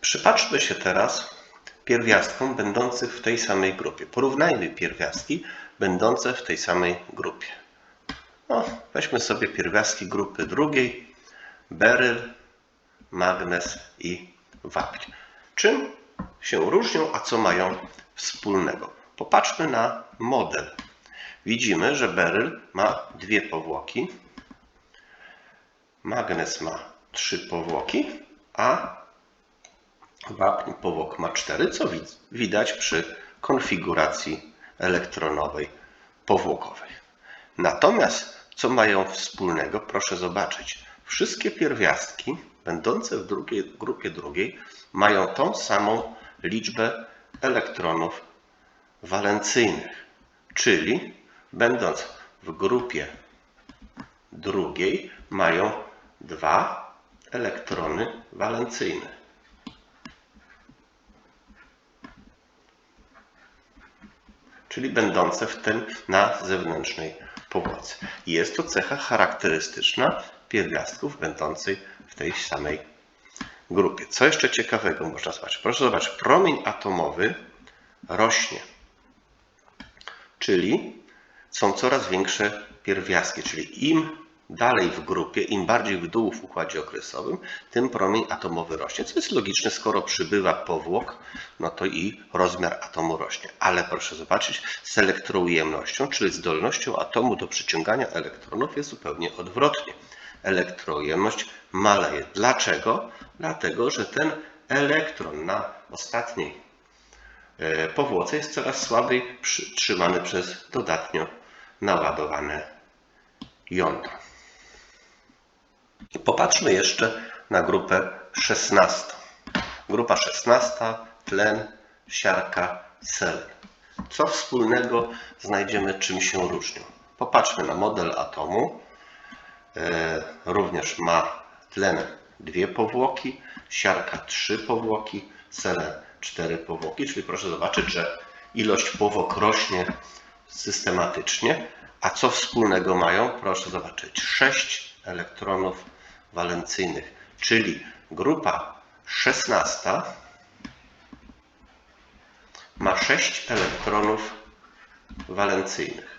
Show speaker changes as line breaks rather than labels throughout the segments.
Przypatrzmy się teraz pierwiastkom będących w tej samej grupie. Porównajmy pierwiastki będące w tej samej grupie. No, weźmy sobie pierwiastki grupy drugiej. Beryl, magnez i wapń. Czym się różnią, a co mają wspólnego? Popatrzmy na model. Widzimy, że beryl ma dwie powłoki, magnez ma trzy powłoki, a wapń powłok ma cztery, co wid- widać przy konfiguracji elektronowej powłokowej. Natomiast co mają wspólnego? Proszę zobaczyć. Wszystkie pierwiastki będące w drugiej, grupie drugiej mają tą samą liczbę elektronów walencyjnych, czyli będąc w grupie drugiej mają dwa elektrony walencyjne. Czyli będące w tym na zewnętrznej powłoce. Jest to cecha charakterystyczna pierwiastków będących w tej samej grupie. Co jeszcze ciekawego można zobaczyć? Proszę zobaczyć, promień atomowy rośnie, czyli są coraz większe pierwiastki, czyli im dalej w grupie, im bardziej w dół w układzie okresowym, tym promień atomowy rośnie. Co jest logiczne, skoro przybywa powłok, no to i rozmiar atomu rośnie. Ale proszę zobaczyć, z elektroujemnością, czyli zdolnością atomu do przyciągania elektronów jest zupełnie odwrotnie. Elektroujemność maleje. Dlaczego? Dlatego, że ten elektron na ostatniej e, powłoce jest coraz słabiej trzymany przez dodatnio naładowane jądro. Popatrzmy jeszcze na grupę 16. Grupa 16, tlen, siarka, selen. Co wspólnego znajdziemy, czym się różnią? Popatrzmy na model atomu. E, również ma tlen dwie powłoki, siarka trzy powłoki, selen cztery powłoki, czyli proszę zobaczyć, że ilość powłok rośnie systematycznie, a co wspólnego mają? Proszę zobaczyć, 6 elektronów walencyjnych, czyli grupa 16 ma 6 elektronów walencyjnych.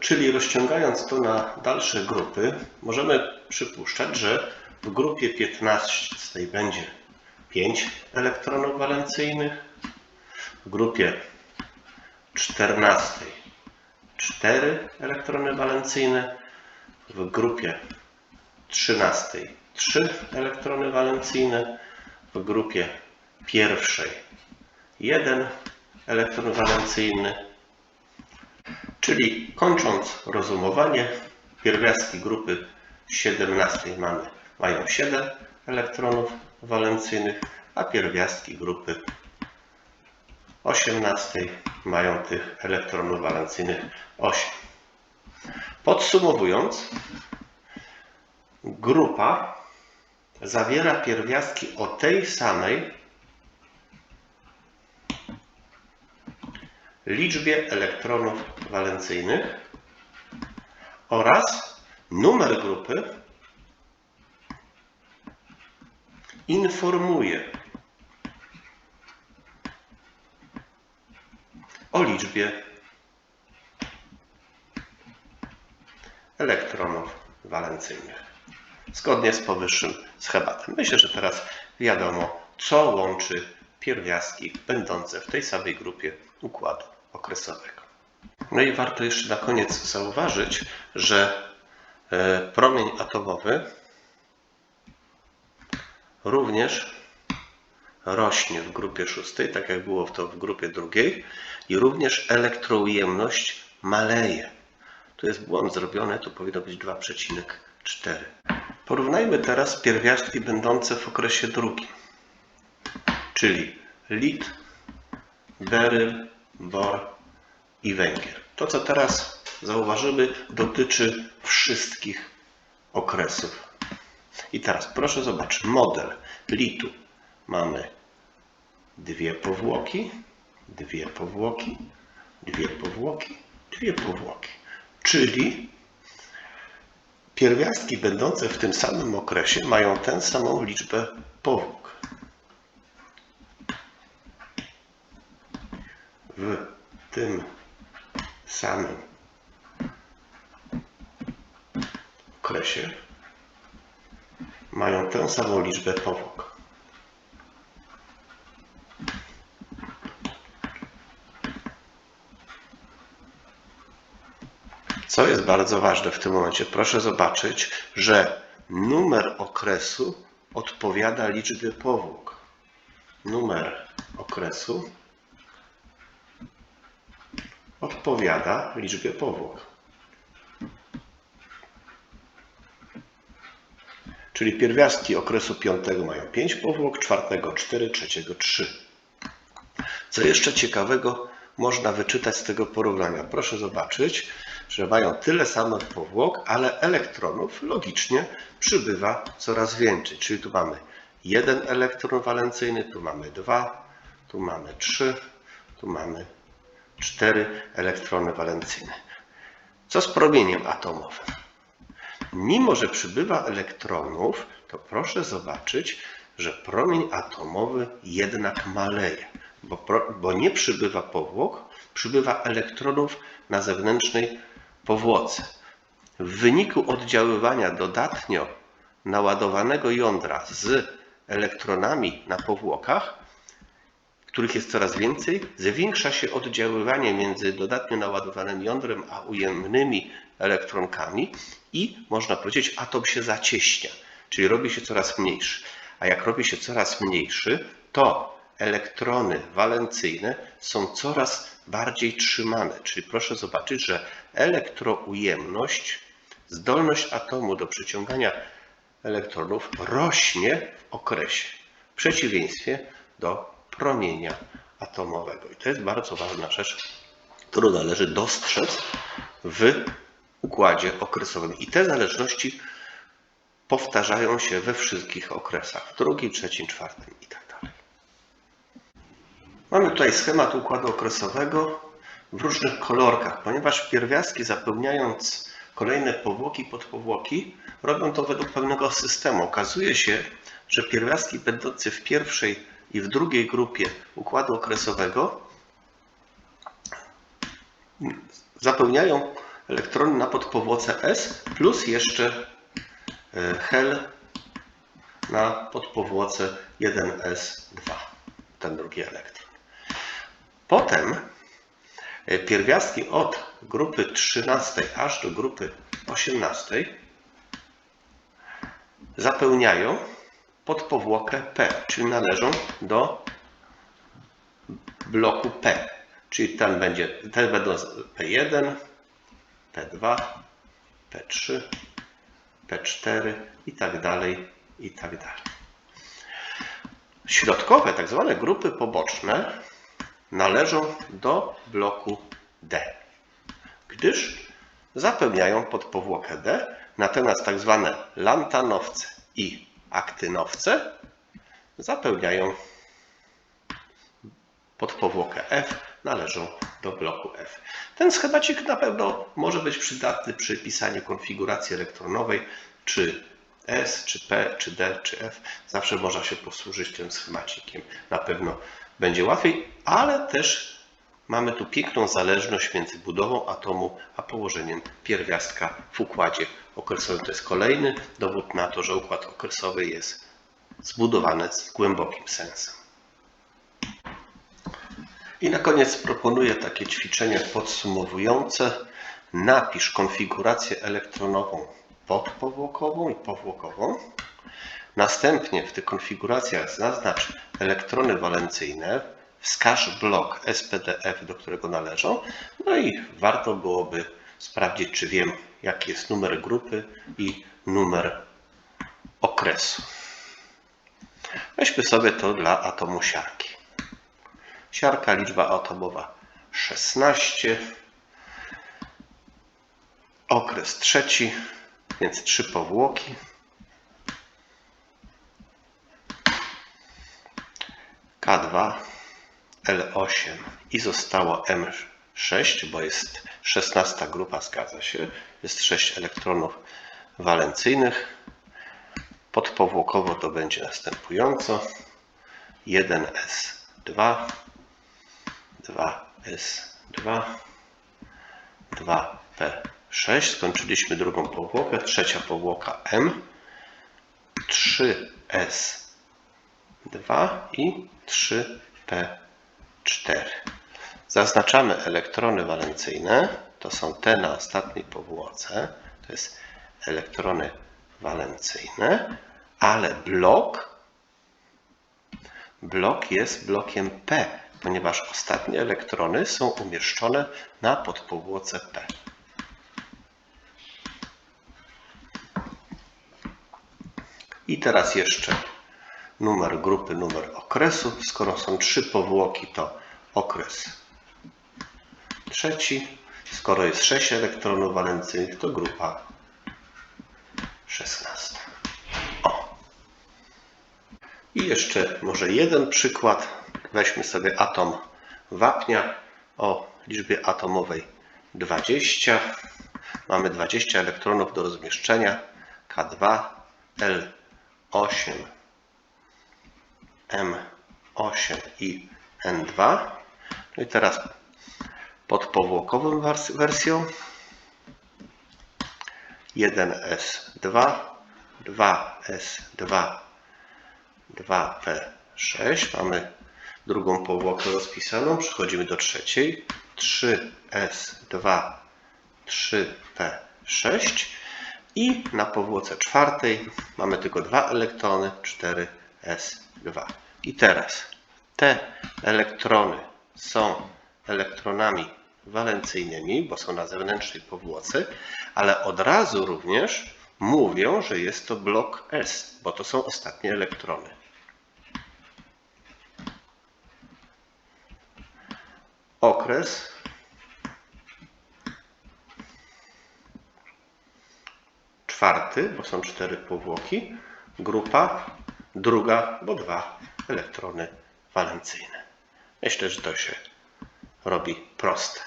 Czyli rozciągając to na dalsze grupy, możemy przypuszczać, że w grupie 15 będzie 5 elektronów walencyjnych, w grupie 14 4 elektrony walencyjne, w grupie 13 3 elektrony walencyjne, w grupie pierwszej 1 elektron walencyjny, czyli kończąc rozumowanie, pierwiastki grupy 17 mamy, mają 7 elektronów walencyjnych, a pierwiastki grupy 18 mają tych elektronów walencyjnych 8. Podsumowując, grupa zawiera pierwiastki o tej samej liczbie elektronów walencyjnych oraz numer grupy informuje o liczbie elektronów walencyjnych. Zgodnie z powyższym schematem. Myślę, że teraz wiadomo, co łączy pierwiastki będące w tej samej grupie układu okresowego. No i warto jeszcze na koniec zauważyć, że e, promień atomowy również rośnie w grupie szóstej, tak jak było to w grupie drugiej, i również elektroujemność maleje. Tu jest błąd zrobiony, tu powinno być 2,4. Porównajmy teraz pierwiastki będące w okresie drugim, czyli lit, beryl, bor i węgiel. To, co teraz zauważymy, dotyczy wszystkich okresów. I teraz proszę zobaczyć model litu mamy dwie powłoki, dwie powłoki, dwie powłoki, dwie powłoki. Czyli Pierwiastki będące w tym samym okresie mają tę samą liczbę powłok. W tym samym okresie mają tę samą liczbę powłok. Co jest bardzo ważne w tym momencie, proszę zobaczyć, że numer okresu odpowiada liczbie powłok. Numer okresu odpowiada liczbie powłok. Czyli pierwiastki okresu piątego mają 5 powłok, czwartego 4, trzeciego 3. Co jeszcze ciekawego można wyczytać z tego porównania? Proszę zobaczyć, że mają tyle samo powłok, ale elektronów logicznie przybywa coraz więcej. Czyli tu mamy jeden elektron walencyjny, tu mamy dwa, tu mamy trzy, tu mamy cztery elektrony walencyjne. Co z promieniem atomowym? Mimo, że przybywa elektronów, to proszę zobaczyć, że promień atomowy jednak maleje, bo, bo nie przybywa powłok, przybywa elektronów na zewnętrznej powłoce. W wyniku oddziaływania dodatnio naładowanego jądra z elektronami na powłokach, których jest coraz więcej, zwiększa się oddziaływanie między dodatnio naładowanym jądrem a ujemnymi elektronkami i można powiedzieć, atom się zacieśnia, czyli robi się coraz mniejszy. A jak robi się coraz mniejszy, to elektrony walencyjne są coraz bardziej trzymane. Czyli proszę zobaczyć, że elektroujemność, zdolność atomu do przyciągania elektronów rośnie w okresie, w przeciwieństwie do promienia atomowego. I to jest bardzo ważna rzecz, którą należy dostrzec w układzie okresowym. I te zależności powtarzają się we wszystkich okresach, w drugim, trzecim, czwartym i tak dalej. Mamy tutaj schemat układu okresowego w różnych kolorkach, ponieważ pierwiastki zapełniając kolejne powłoki, podpowłoki, robią to według pewnego systemu. Okazuje się, że pierwiastki będące w pierwszej i w drugiej grupie układu okresowego zapełniają elektrony na podpowłoce S plus jeszcze hel na podpowłoce 1s2, ten drugi elektron. Potem pierwiastki od grupy 13 aż do grupy 18 zapełniają podpowłokę P, czyli należą do bloku P. Czyli ten będzie, ten będą P1, P2, P3, P4 i tak dalej, i tak dalej. Środkowe, tak zwane grupy poboczne należą do bloku D, gdyż zapełniają podpowłokę D, natomiast tak zwane lantanowce i aktynowce zapełniają podpowłokę F, należą do bloku F. Ten schemacik na pewno może być przydatny przy pisaniu konfiguracji elektronowej, czy S, czy P, czy D, czy F. Zawsze można się posłużyć tym schemacikiem. Na pewno będzie łatwiej, ale też mamy tu piękną zależność między budową atomu a położeniem pierwiastka w układzie okresowym. To jest kolejny dowód na to, że układ okresowy jest zbudowany z głębokim sensem. I na koniec proponuję takie ćwiczenie podsumowujące. Napisz konfigurację elektronową podpowłokową i powłokową. Następnie w tych konfiguracjach zaznacz elektrony walencyjne, wskaż blok SPDF, do którego należą. No i warto byłoby sprawdzić, czy wiem, jaki jest numer grupy i numer okresu. Weźmy sobie to dla atomu siarki. Siarka, liczba atomowa 16. Okres trzeci, więc trzy powłoki. K2, L8 i zostało M6, bo jest 16 grupa, zgadza się. Jest 6 elektronów walencyjnych. Podpowłokowo to będzie następująco. 1s2, 2s2, 2p6. Skończyliśmy drugą powłokę. Trzecia powłoka m. 3s2 i 3p4. Zaznaczamy elektrony walencyjne. To są te na ostatniej powłoce. To jest elektrony walencyjne, ale blok blok jest blokiem P, ponieważ ostatnie elektrony są umieszczone na podpowłoce P. I teraz jeszcze numer grupy, numer okresu. Skoro są trzy powłoki, to okres trzeci. Skoro jest 6 elektronów walencyjnych, to grupa 16. O. I jeszcze może jeden przykład. Weźmy sobie atom wapnia o liczbie atomowej 20. Mamy 20 elektronów do rozmieszczenia K2, L8, M8 i N2. No i teraz pod powłokową wers- wersją 1S2, 2S2, 2P6. Mamy drugą powłokę rozpisaną. Przechodzimy do trzeciej. 3S2, 3P6. I na powłoce czwartej mamy tylko dwa elektrony, 4S2. I teraz te elektrony są elektronami walencyjnymi, bo są na zewnętrznej powłoce, ale od razu również mówią, że jest to blok S, bo to są ostatnie elektrony. Okres czwarty, bo są cztery powłoki, grupa druga, bo dwa elektrony walencyjne. Myślę, że to się robi proste.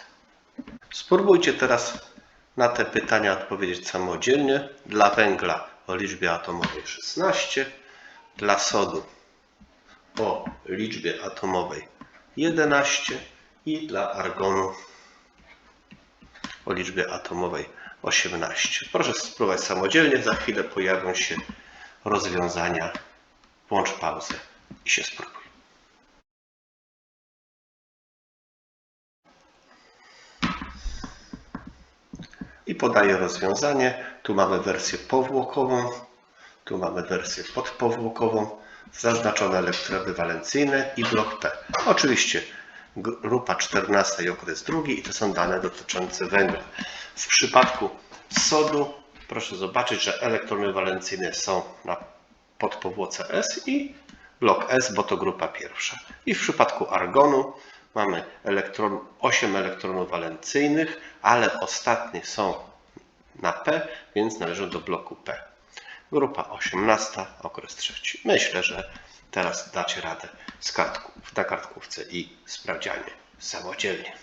Spróbujcie teraz na te pytania odpowiedzieć samodzielnie. Dla węgla o liczbie atomowej 16, dla sodu o liczbie atomowej 11 i dla argonu o liczbie atomowej 18. Proszę spróbować samodzielnie. Za chwilę pojawią się rozwiązania. Włącz pauzę i się spróbuj. i podaję rozwiązanie. Tu mamy wersję powłokową, tu mamy wersję podpowłokową, zaznaczone elektrody walencyjne i blok P. Oczywiście grupa 14 i okres drugi i to są dane dotyczące węgla. W przypadku sodu proszę zobaczyć, że elektrony walencyjne są na podpowłoce S i blok S, bo to grupa pierwsza. I w przypadku argonu mamy elektron, 8 elektronów walencyjnych, ale ostatnie są na P, więc należą do bloku P. Grupa 18, okres trzeci. Myślę, że teraz dacie radę z kartków, na kartkówce i sprawdzianie samodzielnie.